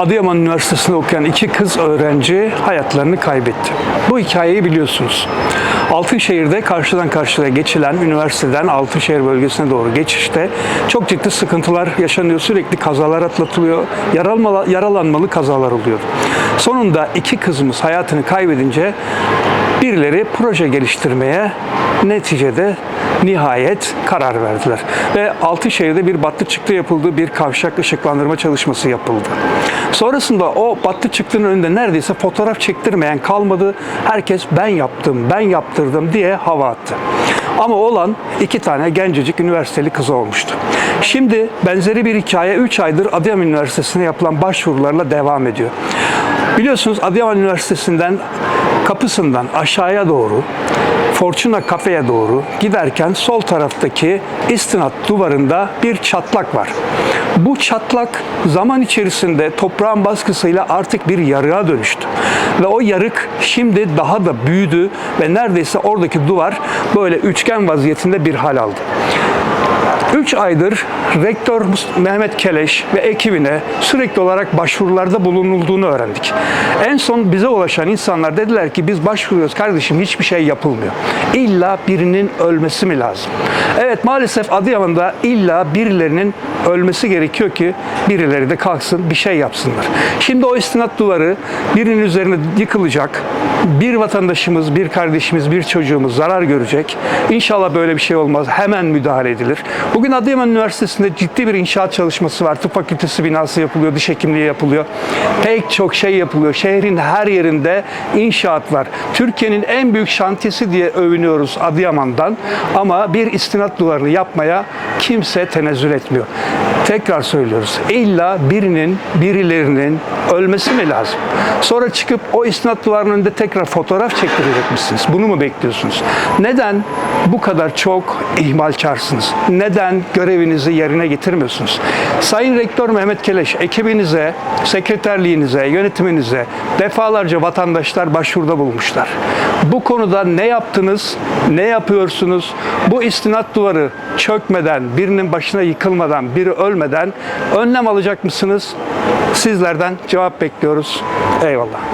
Adıyaman Üniversitesi'nde okuyan iki kız öğrenci hayatlarını kaybetti. Bu hikayeyi biliyorsunuz. Altınşehir'de karşıdan karşıya geçilen üniversiteden Altınşehir bölgesine doğru geçişte çok ciddi sıkıntılar yaşanıyor. Sürekli kazalar atlatılıyor. Yaralmalı, yaralanmalı kazalar oluyor. Sonunda iki kızımız hayatını kaybedince birileri proje geliştirmeye neticede nihayet karar verdiler. Ve Altınşehir'de bir battı çıktı yapıldı, bir kavşak ışıklandırma çalışması yapıldı. Sonrasında o battı çıktının önünde neredeyse fotoğraf çektirmeyen kalmadı. Herkes ben yaptım, ben yaptırdım diye hava attı. Ama olan iki tane gencecik üniversiteli kız olmuştu. Şimdi benzeri bir hikaye 3 aydır Adıyaman Üniversitesi'ne yapılan başvurularla devam ediyor. Biliyorsunuz Adıyaman Üniversitesi'nden kapısından aşağıya doğru Fortuna kafeye doğru giderken sol taraftaki istinat duvarında bir çatlak var. Bu çatlak zaman içerisinde toprağın baskısıyla artık bir yarığa dönüştü. Ve o yarık şimdi daha da büyüdü ve neredeyse oradaki duvar böyle üçgen vaziyetinde bir hal aldı. 3 aydır rektör Mehmet Keleş ve ekibine sürekli olarak başvurularda bulunulduğunu öğrendik. En son bize ulaşan insanlar dediler ki biz başvuruyoruz kardeşim hiçbir şey yapılmıyor. İlla birinin ölmesi mi lazım? Evet maalesef Adıyaman'da illa birilerinin ölmesi gerekiyor ki birileri de kalksın bir şey yapsınlar. Şimdi o istinat duvarı birinin üzerine yıkılacak. Bir vatandaşımız, bir kardeşimiz, bir çocuğumuz zarar görecek. İnşallah böyle bir şey olmaz. Hemen müdahale edilir. Bugün Adıyaman Üniversitesi'nde ciddi bir inşaat çalışması var. Tıp fakültesi binası yapılıyor, diş hekimliği yapılıyor. Pek çok şey yapılıyor. Şehrin her yerinde inşaat var. Türkiye'nin en büyük şantiyesi diye övünüyoruz Adıyaman'dan. Ama bir istinat duvarını yapmaya kimse tenezzül etmiyor. Tekrar söylüyoruz. İlla birinin, birilerinin ölmesi mi lazım? Sonra çıkıp o istinat duvarının önünde tekrar fotoğraf çektirecek misiniz? Bunu mu bekliyorsunuz? Neden bu kadar çok ihmalkarsınız? Neden görevinizi yerine getirmiyorsunuz? Sayın Rektör Mehmet Keleş, ekibinize, sekreterliğinize, yönetiminize defalarca vatandaşlar başvuruda bulmuşlar. Bu konuda ne yaptınız, ne yapıyorsunuz? Bu istinat duvarı çökmeden, birinin başına yıkılmadan, biri ölmeden önlem alacak mısınız? Sizlerden cevap bekliyoruz. Eyvallah.